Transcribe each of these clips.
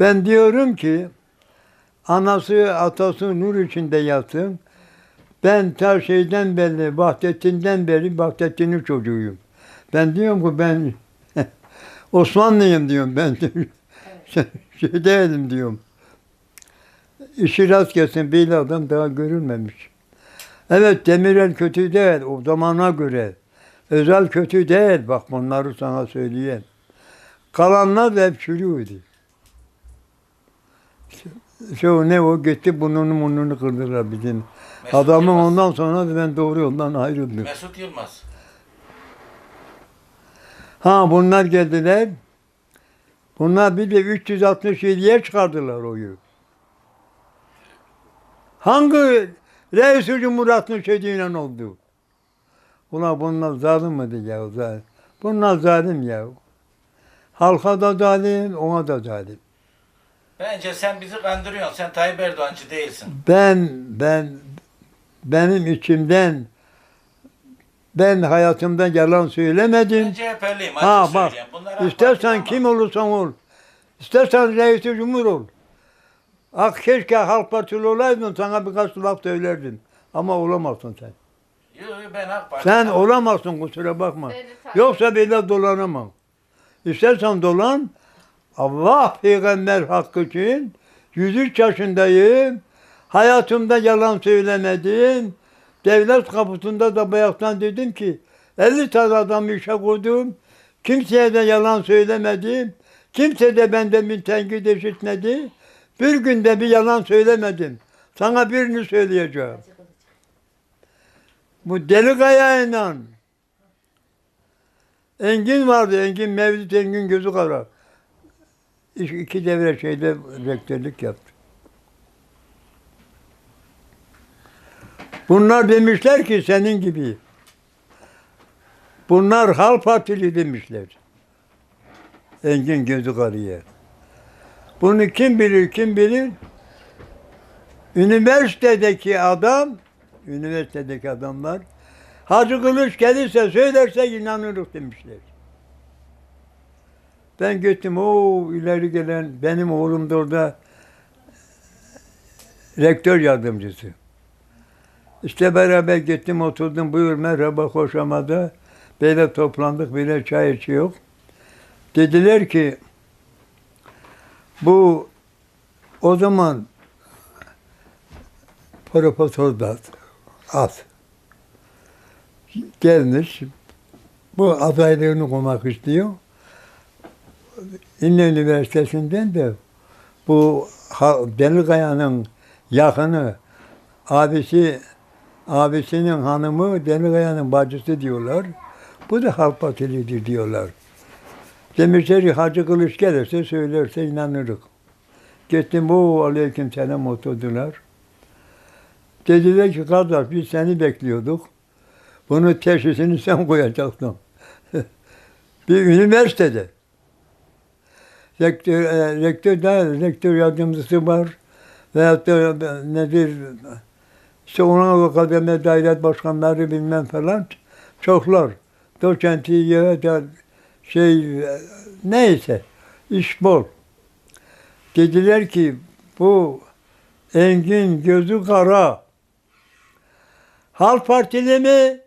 Ben diyorum ki anası atası nur içinde yatsın. Ben ta şeyden beri, Vahdettin'den beri Vahdettin'in çocuğuyum. Ben diyorum ki ben Osmanlıyım diyorum ben. şey değilim diyorum. İşi rast gelsin bir adam daha görülmemiş. Evet Demirel kötü değil o zamana göre. Özel kötü değil bak bunları sana söyleyeyim. Kalanlar da hep çürüyordu. Şu ne o gitti burnunu burnunu kırdılar bizim. Mesut Adamın Yılmaz. ondan sonra ben doğru yoldan ayrıldım. Mesut Yılmaz. Ha bunlar geldiler. Bunlar bir de 367'ye çıkardılar oyu. Hangi reis-i cumhuriyetinin şeyiyle oldu? Ulan bunlar zalim mıydı ya? Zalim. Bunlar zalim ya. Halka da zalim, ona da zalim. Bence sen bizi kandırıyorsun. Sen Tayyip Erdoğancı değilsin. Ben, ben, benim içimden, ben hayatımda yalan söylemedim. Ben CHP'liyim. Ha bak, istersen kim olursan ol. İstersen reis cumhur ol. Ak keşke Halk Partili olaydın sana birkaç laf söylerdim. Ama olamazsın sen. Yo, yo, ben AK Parti. Sen olamazsın kusura bakma. Yoksa böyle dolanamam. İstersen dolan. Allah peygamber hakkı için 103 yaşındayım. Hayatımda yalan söylemedim. Devlet kapısında da bayaktan dedim ki 50 tane adam işe koydum. Kimseye de yalan söylemedim. Kimse de benden bir tenkit işitmedi. Bir günde bir yalan söylemedim. Sana birini söyleyeceğim. Bu deli kayayla Engin vardı. Engin Mevlüt Engin gözü kara. İki, devre şeyde rektörlük yaptı. Bunlar demişler ki senin gibi. Bunlar Hal Partili demişler. Engin gözü karıya. Bunu kim bilir kim bilir? Üniversitedeki adam, üniversitedeki adamlar Hacı Kılıç gelirse söylerse inanırız demişler. Ben gittim o ileri gelen benim oğlum da orada rektör yardımcısı. İşte beraber gittim oturdum buyur merhaba hoşamada. Böyle toplandık böyle çay içiyor. Dediler ki bu o zaman profesör da az gelmiş. Bu adaylığını koymak istiyor. İnne Üniversitesi'nden de bu Delikaya'nın yakını abisi abisinin hanımı Delikaya'nın bacısı diyorlar. Bu da Halk Partilidir diyorlar. Demişler ki Hacı Kılıç gelirse söylerse inanırız. Gittim o aleyküm selam oturdular. Dediler ki kardeş biz seni bekliyorduk. Bunun teşhisini sen koyacaksın. bir üniversitede. Rektör, e, rektör da rektör yardımcısı var. Veyahut da nedir işte ona kademe daire başkanları bilmem falan çoklar. Doçenti da şey e, neyse iş bol. Dediler ki bu Engin gözü kara. Halk Partili mi?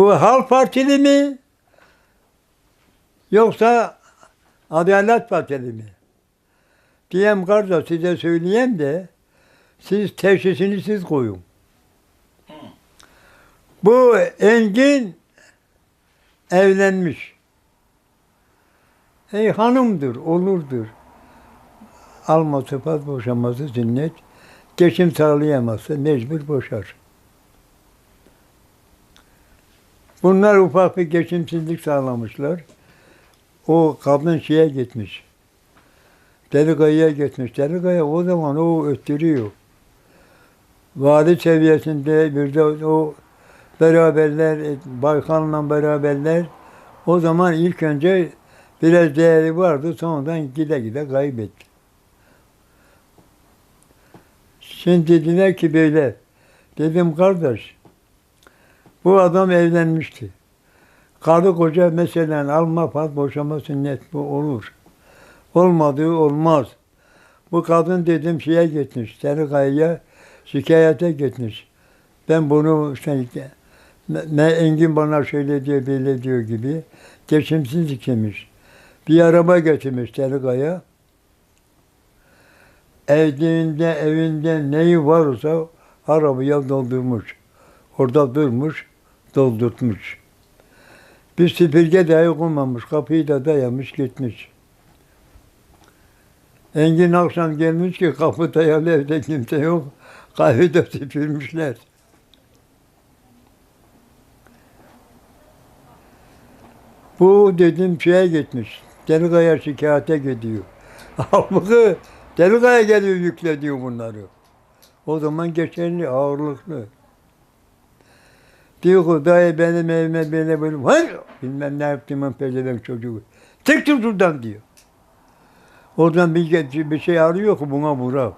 Bu Halk Partili mi? Yoksa Adalet Partili mi? Diyem kardeş size söyleyeyim de siz teşhisini siz koyun. Bu Engin evlenmiş. Ey hanımdır, olurdur. Alması, faz boşanması sünnet. Geçim sağlayamazsa mecbur boşar. Bunlar ufak bir geçimsizlik sağlamışlar. O kadın şeye gitmiş. Delikaya'ya gitmiş. Delikaya o zaman o öttürüyor. Vali seviyesinde bir de o beraberler, Baykan'la beraberler o zaman ilk önce biraz değeri vardı. Sonradan gide gide kaybetti. Şimdi dediler ki böyle. Dedim kardeş Bu adam evlenmişti. Karı koca mesela alma pat boşama sünnet bu olur. Olmadığı olmaz. Bu kadın dedim şeye gitmiş, Serikaya'ya şikayete gitmiş. Ben bunu işte ne Engin bana şöyle diyor, böyle diyor gibi geçimsiz imiş. Bir araba getirmiş Serikaya. Evinde, evinde neyi varsa arabaya doldurmuş. Orada durmuş, doldurtmuş. Bir süpürge dahi konmamış, kapıyı da dayamış gitmiş. Engin akşam gelmiş ki kapı dayalı evde kimse yok. Kahve de süpürmüşler. Bu dedim şeye gitmiş. Delikaya şikayete gidiyor. Halbuki Delikaya geliyor yükle diyor bunları. O zaman geçerli, ağırlıklı. Diyor ki dayı benim evime böyle böyle hayır bilmem ne yaptığımın pezevenk çocuğu. Çıktı şuradan diyor. Oradan bir, bir şey arıyor ki buna vurar.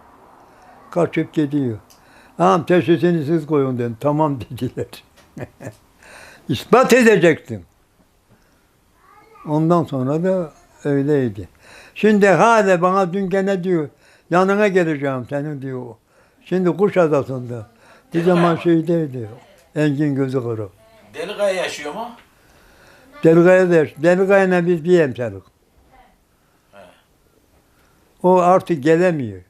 Kaçıp gidiyor. Ağam teşhisini siz koyun dedim. Tamam dediler. İspat edecektim. Ondan sonra da öyleydi. Şimdi hala bana dün gene diyor, yanına geleceğim senin diyor. Şimdi Kuşadası'nda. Bir zaman şeydeydi. Engin gözü kara. Delikaya yaşıyor mu? Delikaya da Delikaya'yla biz bir hemşerik. O artık gelemiyor.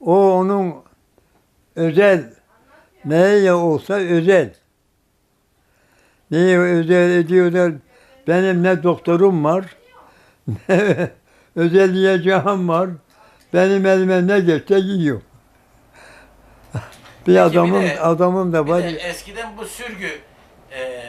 O onun özel neye olsa özel. Neye özel ediyorlar? Benim ne doktorum var, ne özel yiyeceğim var. Benim elime ne geçse yiyor. Bir adamım de- adamım da var. de eskiden bu sürgü e,